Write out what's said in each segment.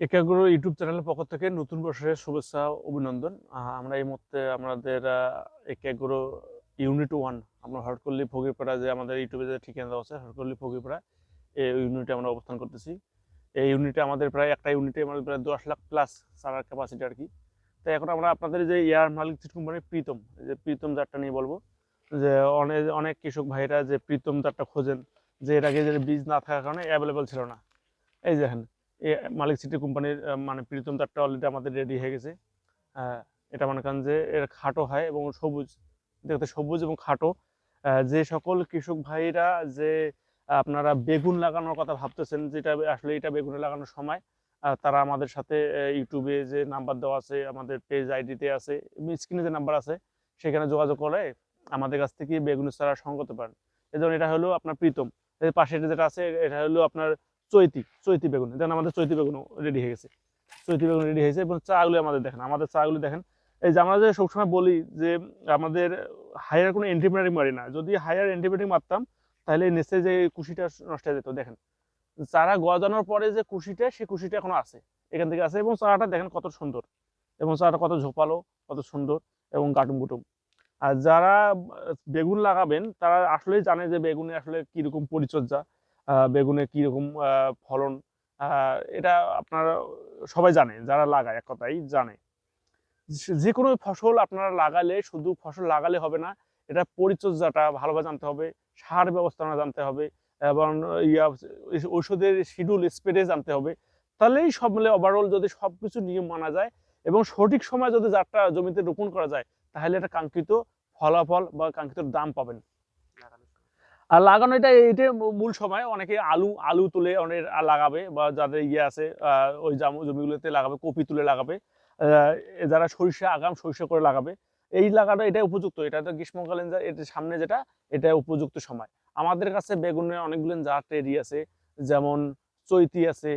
একাগ্র ইউটিউব চ্যানেলের পক্ষ থেকে নতুন বছরের শুভেচ্ছা, অভিনন্দন। আমরা এই মুহূর্তে আমাদের একাগ্র ইউনিট ওয়ান, আমরা হরকল্লি ফকিরপাড়া যে আমাদের ইউটিউবে যে ঠিকানা দেওয়া আছে হরকল্লি ফকিরপাড়া, এই ইউনিটে আমরা অবস্থান করতেছি। এই ইউনিটে আমাদের প্রায় একটা ইউনিটে আমাদের প্রায় দশ লাখ প্লাস সারার ক্যাপাসিটি আর কি। তো এখন আমরা আপনাদের যে এয়ার মালিক কোম্পানি প্রীতম যে প্রীতম জারটা নিয়ে বলব, যে অনেক অনেক কৃষক ভাইরা যে প্রীতম জারটা খোঁজেন, যে এর আগে যে বীজ না থাকার কারণে অ্যাভেলেবল ছিল না। এই দেখেন মালিক সিটি কোম্পানির মানে প্রীতম তারটা অলরেডি আমাদের রেডি হয়ে গেছে। এটা মনে করেন যে এর খাটো হয় এবং সবুজ, দেখতে সবুজ এবং খাটো। যে সকল কৃষক ভাইরা যে আপনারা বেগুন লাগানোর কথা ভাবতেছেন, যেটা আসলে এটা বেগুনে লাগানোর সময় তারা আমাদের সাথে ইউটিউবে যে নাম্বার দেওয়া আছে, আমাদের পেজ আইডিতে আছে স্ক্রিনে যে নাম্বার আছে, সেখানে যোগাযোগ করে আমাদের কাছ থেকে বেগুনের চারা করতে পারেন। এই এটা হলো আপনার প্রীতম। এর পাশে যেটা আছে, এটা হলো আপনার চৈতি চৈতি বেগুন। দেখেন আমাদের চৈতি বেগুন রেডি হয়ে গেছে। চৈতি বেগুন রেডি হয়েছে এবং চাগুলি আমাদের দেখেন, আমাদের চাগুলি দেখেন। এই যে আমরা যে সবসময় বলি যে আমাদের হায়ার কোনো অ্যান্টিবায়োটিক মারি না, যদি হায়ার অ্যান্টিবায়োটিক মারতাম, তাহলে নিচে যে কুশিটা নষ্ট হয়ে যেত, দেখেন। চারা গজানোর পরে যে কুশিটা, সেই কুশিটা এখনও আছে, এখান থেকে আছে এবং চারাটা দেখেন কত সুন্দর। এবং চারাটা কত ঝোপালো, কত সুন্দর এবং গাটুম গুটুম। আর যারা বেগুন লাগাবেন, তারা আসলেই জানে যে বেগুনে আসলে কীরকম পরিচর্যা। বেগুনে কীরকম ফলন এটা আপনারা সবাই জানে, যারা লাগায়, এক কথাই জানে। যে- কোনো ফসল আপনারা লাগালে, শুধু ফসল লাগালে হবে না, এটা পরিচর্যাটা ভালোভাবে জানতে হবে, সার ব্যবস্থাপনা জানতে হবে, এবং ইয়া ঔষধের শিডিউল স্প্রে জানতে হবে, তাহলেই সব মিলে ওভারঅল যদি সব কিছু নিয়ম মানা যায়, এবং সঠিক সময় যদি যারটা জমিতে রোপণ করা যায়, তাহলে একটা কাঙ্ক্ষিত ফলাফল বা কাঙ্ক্ষিত দাম পাবেন। আর লাগানো এটা এটা মূল সময়। অনেকে আলু আলু তুলে অনেক লাগাবে বা যাদের ইয়ে আছে ওই জাম, জমিগুলোতে লাগাবে, কপি তুলে লাগাবে। যারা সরিষা আগাম, সরিষা করে লাগাবে, এই লাগানো এটা উপযুক্ত। এটা তো গ্রীষ্মকালীন এটা সামনে যেটা, এটা উপযুক্ত সময়। আমাদের কাছে বেগুনের অনেকগুলো জাত এরি আছে, যেমন চৈতি আছে,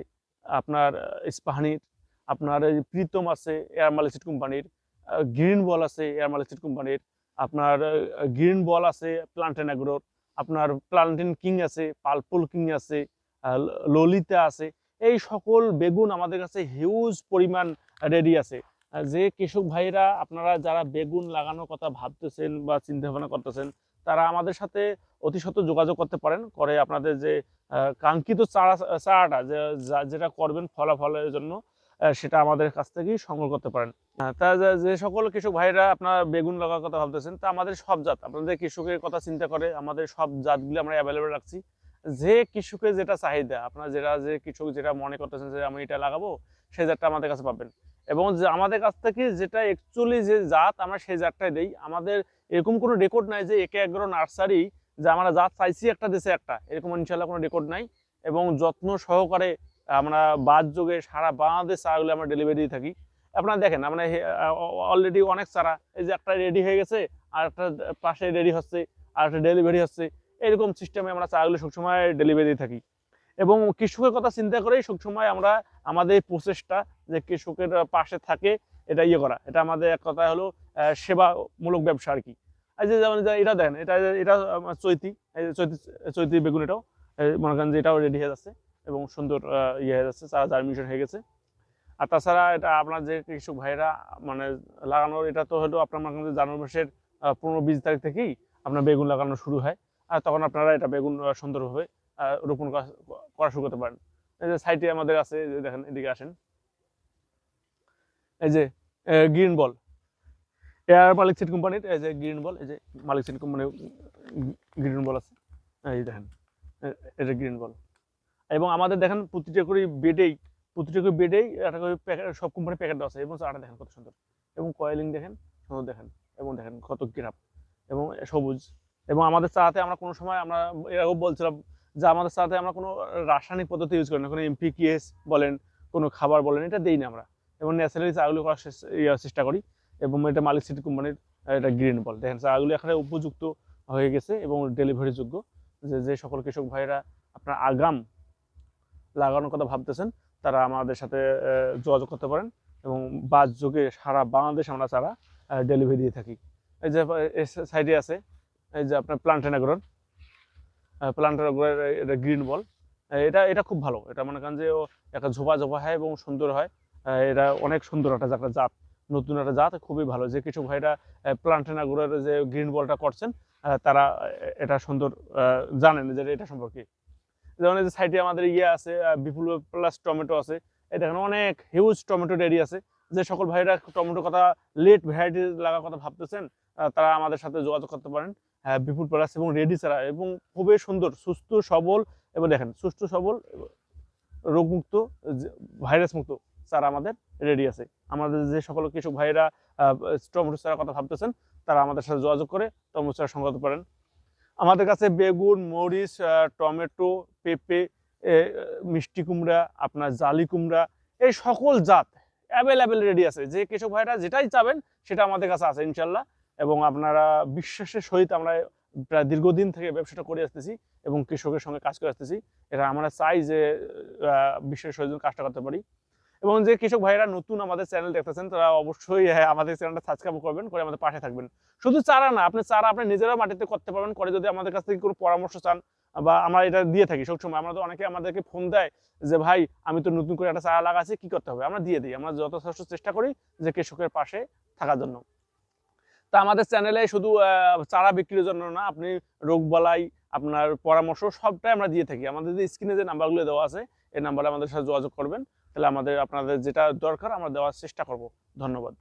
আপনার ইস্পাহানির, আপনার প্রীতম আছে, এয়ার মালিসিড কোম্পানির গ্রিন বল আছে, এয়ার মালিসিড কোম্পানির, আপনার গ্রিন বল আছে প্লান্টেন অ্যাগ্রোর আপনার প্লান্টেন কিং আছে পালপুল কিং আছে ললিতা আছে, এই সকল বেগুন আমাদের কাছে হিউজ পরিমাণ রেডি আছে। যে কৃষক ভাইরা আপনারা যারা বেগুন লাগানোর কথা ভাবতেছেন বা চিন্তা ভাবনা করতেছেন, তারা আমাদের সাথে অতি সত্ত্বর যোগাযোগ করতে পারেন, করে আপনাদের যে কাঙ্ক্ষিত চারা, চারাটা যেটা করবেন ফলাফলের জন্য সেটা আমাদের কাছ থেকেই সংগ্রহ করতে পারেন। তা যে- সকল কৃষক ভাইরা আপনারা বেগুন লাগার কথা ভাবতেছেন, তা আমাদের সব জাত, আপনাদের কৃষকের কথা চিন্তা করে, আমাদের সব জাতগুলো আমরা অ্যাভেলেবেল রাখছি। যে কৃষকের যেটা চাহিদা, আপনার যেটা, যে কৃষক যেটা মনে করতেছেন যে আমি এটা লাগাবো, সেই জাতটা আমাদের কাছে পাবেন। এবং যে আমাদের কাছ থেকে যেটা অ্যাকচুয়ালি যে জাত আমরা সেই জাতটাই দেই। আমাদের এরকম কোনো রেকর্ড নাই যে একে এগ্রো নার্সারি যে আমরা জাত চাইছি একটা দেশে একটা, এরকম ইনশাল্লাহ কোনো রেকর্ড নাই। এবং যত্ন সহকারে আমরা বাদ যোগে সারা বাংলাদেশ চারাগুলো আমরা ডেলিভারি দিয়ে থাকি। আপনারা দেখেন, আমরা অলরেডি অনেক চারা, এই যে একটা রেডি হয়ে গেছে, আর একটা পাশে রেডি হচ্ছে, আর একটা ডেলিভারি হচ্ছে, এরকম সিস্টেমে আমরা চারাগুলো সবসময় ডেলিভারি দিয়ে থাকি। এবং কৃষকের কথা চিন্তা করেই সবসময় আমরা আমাদের প্রচেষ্টা যে কৃষকের পাশে থাকে, এটা ইয়ে করা। এটা আমাদের এক কথা হলো সেবামূলক ব্যবসা আর কি। এই যে যেমন এটা দেখেন, এটা এটা চৈতি চৈতি চৈতি বেগুন এটাও মনে করেন যে এটাও রেডি হয়ে যাচ্ছে। এবং সুন্দর ইয়ে হয়ে যাচ্ছে চারা জার্মিনেশন হয়ে গেছে। আর তাছাড়া এটা আপনার যে কৃষক ভাইরা মানে লাগানোর, এটা তো হলো আপনার জানুয়ারি মাসের পনেরো বিশ তারিখ থেকেই আপনার বেগুন লাগানো শুরু হয়। আর তখন আপনারা এটা বেগুন সুন্দরভাবে রোপণ করা শুরু করতে পারেন। এই যে সাইটে আমাদের আছে যে দেখেন, এদিকে আসেন। এই যে green ball. Air Malik seat কোম্পানির, এই যে গ্রিন বল, এই যে মালিক সিট কোম্পানির গ্রিন বল আছে। এই দেখেন এটা গ্রিন বল। এবং আমাদের দেখেন প্রতিটা করে বেডেই, প্রতিটা করে বেডেই একটা করে প্যাকেট সব কোম্পানির প্যাকেট আছে এবং চাটা দেখেন কত সুন্দর। এবং কয়েলিং দেখেন, সুন্দর দেখেন, এবং দেখেন কত গ্রাফ এবং সবুজ। এবং আমাদের চাতে আমরা কোনো সময় আমরা এরকম বলছিলাম যে আমাদের চাতে আমরা কোনো রাসায়নিক পদ্ধতি ইউজ করি না, কোনো এমপিকিএস বলেন, কোনো খাবার বলেন, এটা দেই না আমরা। এবং ন্যাচারালি চাগুলো করার চেষ্টা করি। এবং এটা মালিক সিটি কোম্পানির এটা গ্রিন বল। দেখেন চাগুলো এখানে উপযুক্ত হয়ে গেছে এবং ডেলিভারি যোগ্য। যে যে সকল কৃষক ভাইরা আপনার আগাম লাগানোর কথা ভাবতেছেন, তারা আমাদের সাথে যোগাযোগ করতে পারেন এবং বাস যোগে সারা বাংলাদেশ আমরা চারা ডেলিভারি দিয়ে থাকি। এই যে সাইডে আছে, এই যে আপনার প্লান্টেন আগ্রর প্লান্টেন আগ্রহের এটা গ্রিন বল এটা এটা খুব ভালো। এটা মনে করেন যে, ও, একটা ঝোপা ঝোপা হয় এবং সুন্দর হয়। এটা অনেক সুন্দর একটা একটা জাত, নতুন একটা জাত, খুবই ভালো। যে কিছু ভাইরা প্লান্টেনাগুলোর যে গ্রিন বলটা করছেন তারা এটা সুন্দর জানেন যে, এটা সম্পর্কে। যেমন এই যে সাইডে আমাদের ইয়ে আছে বিপুল প্লাস টমেটো আছে। এখানে অনেক হিউজ টমেটো রেডি আছে। যে সকল ভাইরা টমেটো কথা লেট ভ্যারাইটি লাগার কথা ভাবতেছেন তারা আমাদের সাথে যোগাযোগ করতে পারেন। আহ, বিপুল প্লাস এবং রেডি ছাড়া। এবং খুবই সুন্দর সুস্থ সবল এবং দেখেন সুস্থ সবল রোগমুক্ত ভাইরাস মুক্ত চারা আমাদের রেডি আছে। আমাদের যে সকল কৃষক ভাইরা টমেটো চারা কথা ভাবতেছেন তারা আমাদের সাথে যোগাযোগ করে টমেটো চারা সংগ্রহ পারেন। আমাদের কাছে বেগুন, মরিচ টমেটো, পেঁপে মিষ্টি কুমড়া, আপনার জালি কুমড়া, এই সকল জাত অ্যাভেলেবেল রেডি আছে। যে কৃষক ভাইরা যেটাই চাবেন, সেটা আমাদের কাছে আছে, ইনশাল্লাহ। এবং আপনারা বিশ্বাসের সহিত আমরা প্রায় দীর্ঘদিন থেকে ব্যবসাটা করে আসতেছি এবং কৃষকের সঙ্গে কাজ করে আসতেছি। এটা আমরা চাই যে বিশ্বের সহিত কাজটা করতে পারি। এবং যে কৃষক ভাইরা নতুন আমাদের চ্যানেল দেখতেছেন তারা অবশ্যই হ্যাঁ, আমাদের চ্যানেলটা সাবস্ক্রাইব করবেন করে আমাদের পাশে থাকবেন। শুধু চারা না আপনি চারা আপনি নিজেরাও মাটিতে করতে পারবেন করে যদি আমাদের কাছ থেকে কোনো পরামর্শ চান বা আমরা এটা দিয়ে থাকি সবসময়। আমরা তো অনেকে আমাদেরকে ফোন দেয় যে ভাই আমি তো নতুন করে একটা চারা লাগাচ্ছি কি করতে হবে? আমরা দিয়ে দিই। আমরা যথেষ্ট চেষ্টা করি যে কৃষকের পাশে থাকার জন্য। তা আমাদের চ্যানেলে শুধু চারা বিক্রির জন্য না আপনি রোগ বালাই আপনার পরামর্শ সবটাই আমরা দিয়ে থাকি। আমাদের যে স্ক্রিনে যে নাম্বারগুলো দেওয়া আছে এই নাম্বারে আমাদের সাথে যোগাযোগ করবেন। তাহলে আমাদের আপনাদের যেটা দরকার আমরা দেওয়ার চেষ্টা করব। ধন্যবাদ।